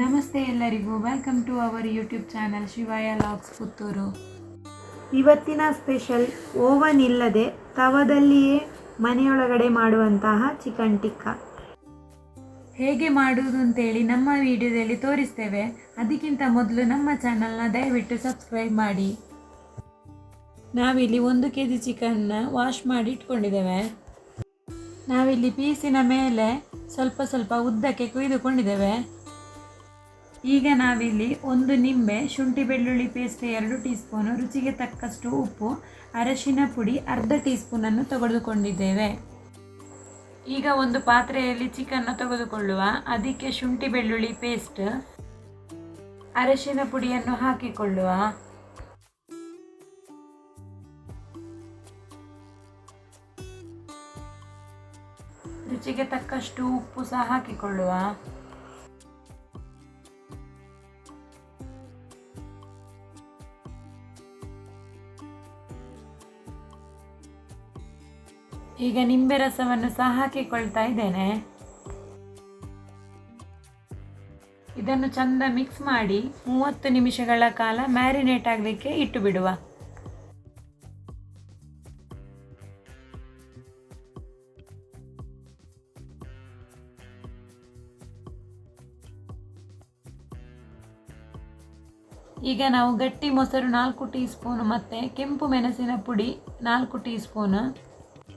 ನಮಸ್ತೆ ಎಲ್ಲರಿಗೂ. Welcome to our YouTube channel Shivaya logs Puttur. ಇವತ್ತಿನ ಸ್ಪೆಷಲ್ ಓವನ್ ಇಲ್ಲದೆ ತವದಲ್ಲಿಯೇ ಮನೆಯೊಳಗಡೆ ಮಾಡುವಂತಹ ಚಿಕನ್ ಟಿಕ್ಕ ಹೇಗೆ ಮಾಡುವುದು ಅಂತೇಳಿ ನಮ್ಮ ವಿಡಿಯೋದಲ್ಲಿ ತೋರಿಸ್ತೇವೆ. ಅದಕ್ಕಿಂತ ಮೊದಲು ನಮ್ಮ ಚಾನಲ್ನ ದಯವಿಟ್ಟು ಸಬ್ಸ್ಕ್ರೈಬ್ ಮಾಡಿ. ನಾವಿಲ್ಲಿ ಒಂದು ಕೆ ಜಿ ಚಿಕನ್ನ ವಾಶ್ ಮಾಡಿ ಇಟ್ಕೊಂಡಿದ್ದೇವೆ. ನಾವಿಲ್ಲಿ ಪೀಸಿನ ಮೇಲೆ ಸ್ವಲ್ಪ ಸ್ವಲ್ಪ ಉದ್ದಕ್ಕೆ ಕೊಯ್ದುಕೊಂಡಿದ್ದೇವೆ. ಈಗ ನಾವಿಲ್ಲಿ ಒಂದು ನಿಂಬೆ, ಶುಂಠಿ ಬೆಳ್ಳುಳ್ಳಿ ಪೇಸ್ಟ್ ಎರಡು ಟೀ ಸ್ಪೂನು ರುಚಿಗೆ ತಕ್ಕಷ್ಟು ಉಪ್ಪು, ಅರಶಿನ ಪುಡಿ, ಅರ್ಧ ಟೀ ಸ್ಪೂನನ್ನು ತೆಗೆದುಕೊಂಡಿದ್ದೇವೆ. ಈಗ ಒಂದು ಪಾತ್ರೆಯಲ್ಲಿ ಚಿಕನ್ನ ತೆಗೆದುಕೊಳ್ಳುವ, ಅದಕ್ಕೆ ಶುಂಠಿ ಬೆಳ್ಳುಳ್ಳಿ ಪೇಸ್ಟ್, ಅರಶಿನ ಪುಡಿಯನ್ನು ಹಾಕಿಕೊಳ್ಳುವ. ರುಚಿಗೆ ತಕ್ಕಷ್ಟು ಉಪ್ಪು ಸಹ ಹಾಕಿಕೊಳ್ಳುವ. ಈಗ ನಿಂಬೆ ರಸವನ್ನು ಸಹ ಹಾಕಿಕೊಳ್ತಾ ಇದ್ದೇನೆ. ಇದನ್ನು ಚಂದ ಮಿಕ್ಸ್ ಮಾಡಿ ಮೂವತ್ತು ನಿಮಿಷಗಳ ಕಾಲ ಮ್ಯಾರಿನೇಟ್ ಆಗಲಿಕ್ಕೆ ಇಟ್ಟು ಬಿಡುವ ಈಗ ನಾವು ಗಟ್ಟಿ ಮೊಸರು ನಾಲ್ಕು ಟೀ ಸ್ಪೂನ್ ಮತ್ತು ಕೆಂಪು ಮೆಣಸಿನ ಪುಡಿ ನಾಲ್ಕು ಟೀ ಸ್ಪೂನ್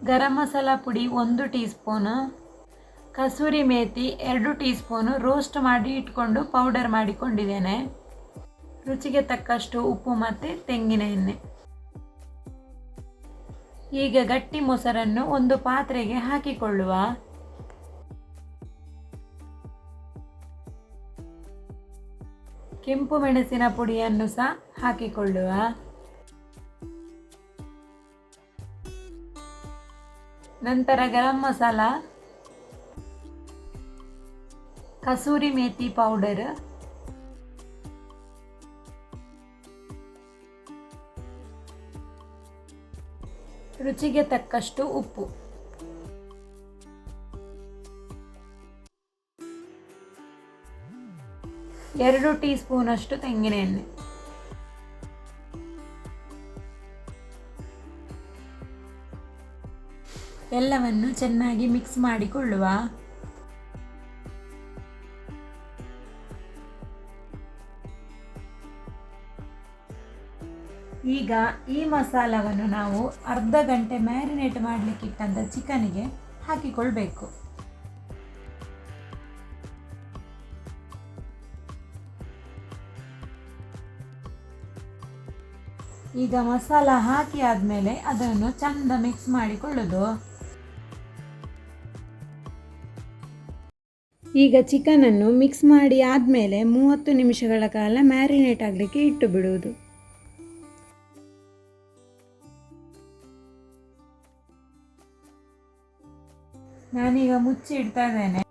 ಗರಂ ಮಸಾಲ ಪುಡಿ ಒಂದು ಟೀ ಸ್ಪೂನು ಕಸೂರಿ ಮೇಥಿ ಎರಡು ಟೀ ಸ್ಪೂನು ರೋಸ್ಟ್ ಮಾಡಿ ಇಟ್ಕೊಂಡು ಪೌಡರ್ ಮಾಡಿಕೊಂಡಿದ್ದೇನೆ. ರುಚಿಗೆ ತಕ್ಕಷ್ಟು ಉಪ್ಪು ಮತ್ತು ತೆಂಗಿನ ಎಣ್ಣೆ. ಈಗ ಗಟ್ಟಿ ಮೊಸರನ್ನು ಒಂದು ಪಾತ್ರೆಗೆ ಹಾಕಿಕೊಳ್ಳುವ. ಕೆಂಪು ಮೆಣಸಿನ ಪುಡಿಯನ್ನು ಸಹ ಹಾಕಿಕೊಳ್ಳುವ. ನಂತರ ಗರಂ ಮಸಾಲ ಕಸೂರಿ ಮೇಥಿ ಪೌಡರ್ ರುಚಿಗೆ ತಕ್ಕಷ್ಟು ಉಪ್ಪು. ಎರಡು ಟೀ ಸ್ಪೂನಷ್ಟು ತೆಂಗಿನ ಎಲ್ಲವನ್ನು ಚೆನ್ನಾಗಿ ಮಿಕ್ಸ್ ಮಾಡಿಕೊಳ್ಳುವ. ಈಗ ಈ ಮಸಾಲವನ್ನು ನಾವು ಅರ್ಧ ಗಂಟೆ ಮ್ಯಾರಿನೇಟ್ ಮಾಡಲಿಕ್ಕೆ ಇಟ್ಟಂಥ ಚಿಕನಿಗೆ ಹಾಕಿಕೊಳ್ಬೇಕು. ಈಗ ಮಸಾಲ ಹಾಕಿ ಆದಮೇಲೆ ಅದನ್ನು ಚಂದ ಮಿಕ್ಸ್ ಮಾಡಿಕೊಳ್ಳೋದು. ಈಗ ಚಿಕನನ್ನು ಮಿಕ್ಸ್ ಮಾಡಿ ಆದಮೇಲೆ ಮೂವತ್ತು ನಿಮಿಷಗಳ ಕಾಲ ಮ್ಯಾರಿನೇಟ್ ಆಗಲಿಕ್ಕೆ ಇಟ್ಟು ಬಿಡುವುದು. ನಾನೀಗ ಮುಚ್ಚಿ ಇಡ್ತಾ ಇದ್ದೇನೆ.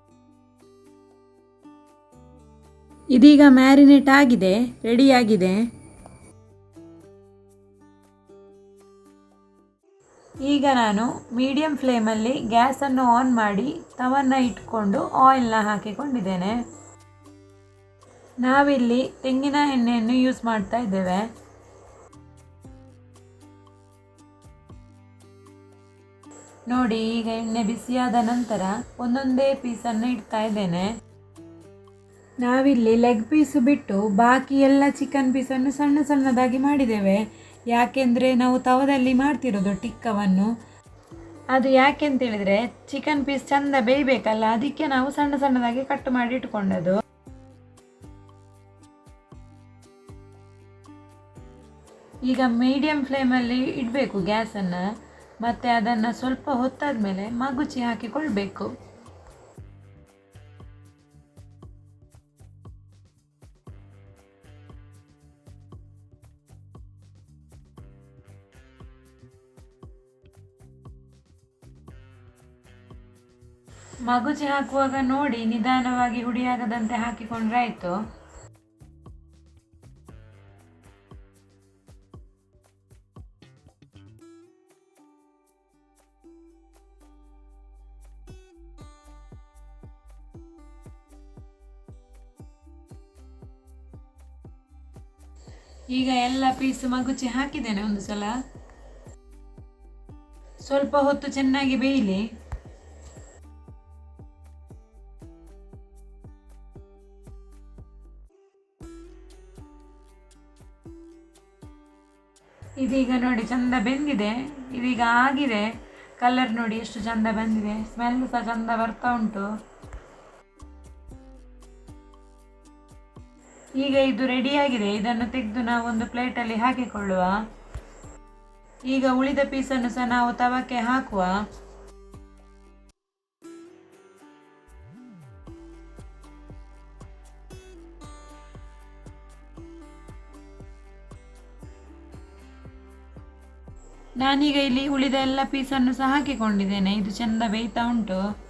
ಇದೀಗ ಮ್ಯಾರಿನೇಟ್ ಆಗಿದೆ ರೆಡಿಯಾಗಿದೆ ಈಗ ನಾನು ಮೀಡಿಯಂ ಫ್ಲೇಮಲ್ಲಿ ಗ್ಯಾಸನ್ನು ಆನ್ ಮಾಡಿ ತವನ್ನ ಇಟ್ಕೊಂಡು ಆಯಿಲ್ನ ಹಾಕಿಕೊಂಡಿದ್ದೇನೆ. ನಾವಿಲ್ಲಿ ತೆಂಗಿನ ಎಣ್ಣೆಯನ್ನು ಯೂಸ್ ಮಾಡ್ತಾ ಇದ್ದೇವೆ. ನೋಡಿ, ಈಗ ಎಣ್ಣೆ ಬಿಸಿಯಾದ ನಂತರ ಒಂದೊಂದೇ ಪೀಸನ್ನು ಇಡ್ತಾ ಇದ್ದೇನೆ. ನಾವಿಲ್ಲಿ ಲೆಗ್ ಪೀಸು ಬಿಟ್ಟು ಬಾಕಿ ಎಲ್ಲ ಚಿಕನ್ ಪೀಸನ್ನು ಸಣ್ಣ ಸಣ್ಣದಾಗಿ ಮಾಡಿದ್ದೇವೆ. ಯಾಕೆಂದರೆ ನಾವು ತವದಲ್ಲಿ ಮಾಡ್ತಿರೋದು ಟಿಕ್ಕವನ್ನು. ಅದು ಯಾಕೆ ಅಂತೇಳಿದರೆ ಚಿಕನ್ ಪೀಸ್ ಚಂದ ಬೇಯಬೇಕಲ್ಲ, ಅದಕ್ಕೆ ನಾವು ಸಣ್ಣ ಸಣ್ಣದಾಗಿ ಕಟ್ ಮಾಡಿ ಇಟ್ಕೊಂಡದು ಈಗ ಮೀಡಿಯಂ ಫ್ಲೇಮಲ್ಲಿ ಇಡಬೇಕು ಗ್ಯಾಸನ್ನು, ಮತ್ತು ಅದನ್ನು ಸ್ವಲ್ಪ ಹೊತ್ತಾದ ಮೇಲೆ ಮಗುಚಿ ಹಾಕಿಕೊಳ್ಬೇಕು. ಮಗುಚಿ ಹಾಕುವಾಗ ನೋಡಿ ನಿಧಾನವಾಗಿ ಹುಡಿಯಾಗದಂತೆ ಹಾಕಿಕೊಂಡ್ರೆ ಆಯಿತು ಈಗ ಎಲ್ಲ ಪೀಸ್ ಮಗುಚಿ ಹಾಕಿದ್ದೇನೆ ಒಂದು ಸಲ ಸ್ವಲ್ಪ ಹೊತ್ತು ಚೆನ್ನಾಗಿ ಬೇಯಲಿ. ಇದೀಗ ನೋಡಿ ಚಂದ ಬೆಂದಿದೆ, ಇದೀಗ ಆಗಿದೆ. ಕಲರ್ ನೋಡಿ ಎಷ್ಟು ಚಂದ ಬಂದಿದೆ. ಸ್ಮೆಲ್ ಸಹ ಚಂದ ಬರ್ತಾ ಉಂಟು. ಈಗ ಇದು ರೆಡಿಯಾಗಿದೆ ಇದನ್ನು ತೆಗೆದು ನಾವು ಒಂದು ಪ್ಲೇಟಲ್ಲಿ ಹಾಕಿಕೊಳ್ಳುವ. ಈಗ ಉಳಿದ ಪೀಸನ್ನು ಸಹ ನಾವು ತವಕ್ಕೆ ಹಾಕುವ. ನಾನೀಗ ಇಲ್ಲಿ ಉಳಿದ ಎಲ್ಲ ಪೀಸನ್ನು ಸಹ ಹಾಕಿಕೊಂಡಿದ್ದೇನೆ. ಇದು ಚೆಂದ ಬೇಯ್ತಾ ಉಂಟು.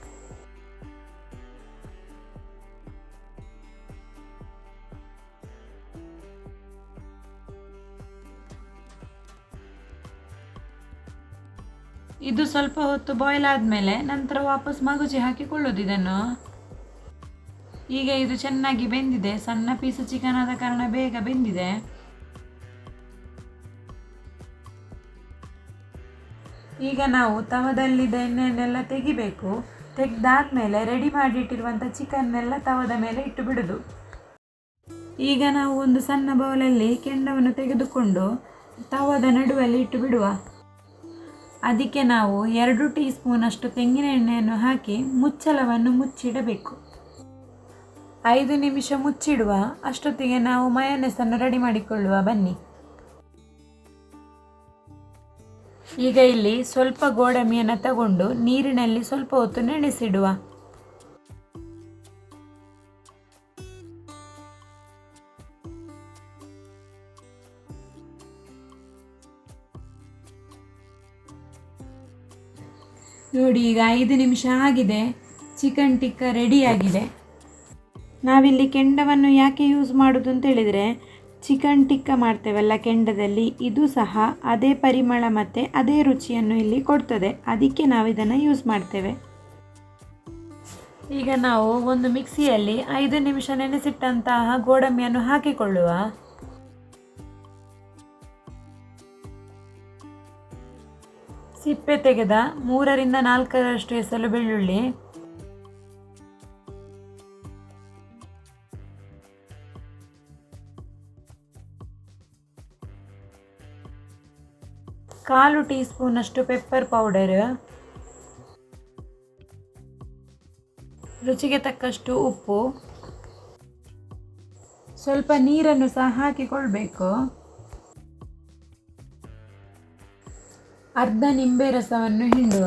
ಇದು ಸ್ವಲ್ಪ ಹೊತ್ತು ಬಾಯ್ಲ್ ಆದಮೇಲೆ ನಂತರ ವಾಪಸ್ ಮಗುಚಿ ಹಾಕಿಕೊಳ್ಳೋದು ಇದನ್ನು. ಈಗ ಇದು ಚೆನ್ನಾಗಿ ಬೆಂದಿದೆ. ಸಣ್ಣ ಪೀಸ್ ಚಿಕನ್ ಆದ ಕಾರಣ ಬೇಗ ಬೆಂದಿದೆ. ಈಗ ನಾವು ತವದಲ್ಲಿದ್ದ ಎಣ್ಣೆಯನ್ನೆಲ್ಲ ತೆಗಿಬೇಕು. ತೆಗೆದಾದ್ಮೇಲೆ ರೆಡಿ ಮಾಡಿಟ್ಟಿರುವಂಥ ಚಿಕನ್ನೆಲ್ಲ ತವದ ಮೇಲೆ ಇಟ್ಟು ಬಿಡೋದು ಈಗ ನಾವು ಒಂದು ಸಣ್ಣ ಬೌಲಲ್ಲಿ ಕೆಂಡವನ್ನು ತೆಗೆದುಕೊಂಡು ತವದ ನಡುವಲ್ಲಿ ಇಟ್ಟು ಬಿಡುವ ಅದಕ್ಕೆ ನಾವು ಎರಡು ಟೀ ಸ್ಪೂನಷ್ಟು ತೆಂಗಿನ ಎಣ್ಣೆಯನ್ನು ಹಾಕಿ ಮುಚ್ಚಳವನ್ನು ಮುಚ್ಚಿಡಬೇಕು. ಐದು ನಿಮಿಷ ಮುಚ್ಚಿಡುವ. ಅಷ್ಟೊತ್ತಿಗೆ ನಾವು ಮಯನೆಸನ್ನು ರೆಡಿ ಮಾಡಿಕೊಳ್ಳುವ. ಬನ್ನಿ. ಈಗ ಇಲ್ಲಿ ಸ್ವಲ್ಪ ಗೋಡಂಬಿಯನ್ನು ತಗೊಂಡು ನೀರಿನಲ್ಲಿ ಸ್ವಲ್ಪ ಹೊತ್ತು ನೆನೆಸಿಡುವ. ನೋಡಿ, ಈಗ ಐದು ನಿಮಿಷ ಆಗಿದೆ. ಚಿಕನ್ ಟಿಕ್ಕ ರೆಡಿಯಾಗಿದೆ ನಾವಿಲ್ಲಿ ಕೆಂಡವನ್ನು ಯಾಕೆ ಯೂಸ್ ಮಾಡೋದು ಅಂತ ಹೇಳಿದರೆ ಚಿಕನ್ ಟಿಕ್ಕ ಮಾಡ್ತೇವಲ್ಲ ಕೆಂಡದಲ್ಲಿ, ಇದು ಸಹ ಅದೇ ಪರಿಮಳ ಮತ್ತು ಅದೇ ರುಚಿಯನ್ನು ಇಲ್ಲಿ ಕೊಡ್ತದೆ. ಅದಕ್ಕೆ ನಾವು ಇದನ್ನು ಯೂಸ್ ಮಾಡ್ತೇವೆ. ಈಗ ನಾವು ಒಂದು ಮಿಕ್ಸಿಯಲ್ಲಿ ಐದು ನಿಮಿಷ ನೆನೆಸಿಟ್ಟಂತಹ ಗೋಡಂಬಿಯನ್ನು ಹಾಕಿಕೊಳ್ಳುವ. ಸಿಪ್ಪೆ ತೆಗೆದ ಮೂರರಿಂದ ನಾಲ್ಕರಷ್ಟು ಎಸಲು ಬೆಳ್ಳುಳ್ಳಿ ಕಾಲು ಟೀ ಸ್ಪೂನಷ್ಟು ಪೆಪ್ಪರ್ ಪೌಡರ್ ರುಚಿಗೆ ತಕ್ಕಷ್ಟು ಉಪ್ಪು. ಸ್ವಲ್ಪ ನೀರನ್ನು ಸಹ ಹಾಕಿಕೊಳ್ಬೇಕು. ಅರ್ಧ ನಿಂಬೆ ರಸವನ್ನು ಹಿಂಡುವ.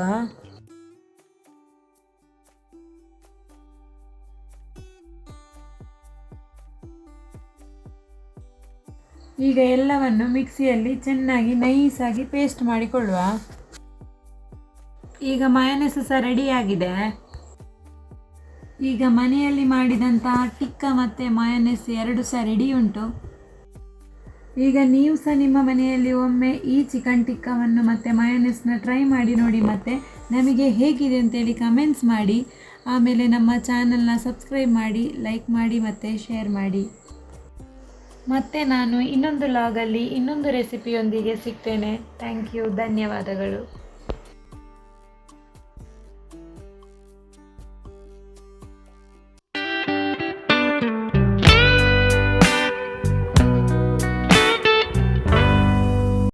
ಈಗ ಎಲ್ಲವನ್ನು ಮಿಕ್ಸಿಯಲ್ಲಿ ಚೆನ್ನಾಗಿ ನೈಸಾಗಿ ಪೇಸ್ಟ್ ಮಾಡಿಕೊಳ್ಳುವ. ಈಗ ಮಯನೆಸ್ ಸಹ ರೆಡಿಯಾಗಿದೆ ಈಗ ಮನೆಯಲ್ಲಿ ಮಾಡಿದಂತಹ ಟಿಕ್ಕ ಮತ್ತು ಮಯನೆಸ್ ಎರಡು ಸಹ ರೆಡಿ ಉಂಟು. ಈಗ ನೀವು ಸಹ ನಿಮ್ಮ ಮನೆಯಲ್ಲಿ ಒಮ್ಮೆ ಈ ಚಿಕನ್ ಟಿಕ್ಕವನ್ನು ಮತ್ತು ಮಯನೆಸ್ನ ಟ್ರೈ ಮಾಡಿ ನೋಡಿ ಮತ್ತು ನಮಗೆ ಹೇಗಿದೆ ಅಂತೇಳಿ ಕಮೆಂಟ್ಸ್ ಮಾಡಿ. ಆಮೇಲೆ ನಮ್ಮ ಚಾನಲ್ನ ಸಬ್ಸ್ಕ್ರೈಬ್ ಮಾಡಿ ಲೈಕ್ ಮಾಡಿ ಮತ್ತು ಶೇರ್ ಮಾಡಿ. ಮತ್ತೆ ನಾನು ಇನ್ನೊಂದು ಲಾಗಲ್ಲಿ ಇನ್ನೊಂದು ರೆಸಿಪಿಯೊಂದಿಗೆ ಸಿಗ್ತೇನೆ. ಥ್ಯಾಂಕ್ ಯು ಧನ್ಯವಾದಗಳು.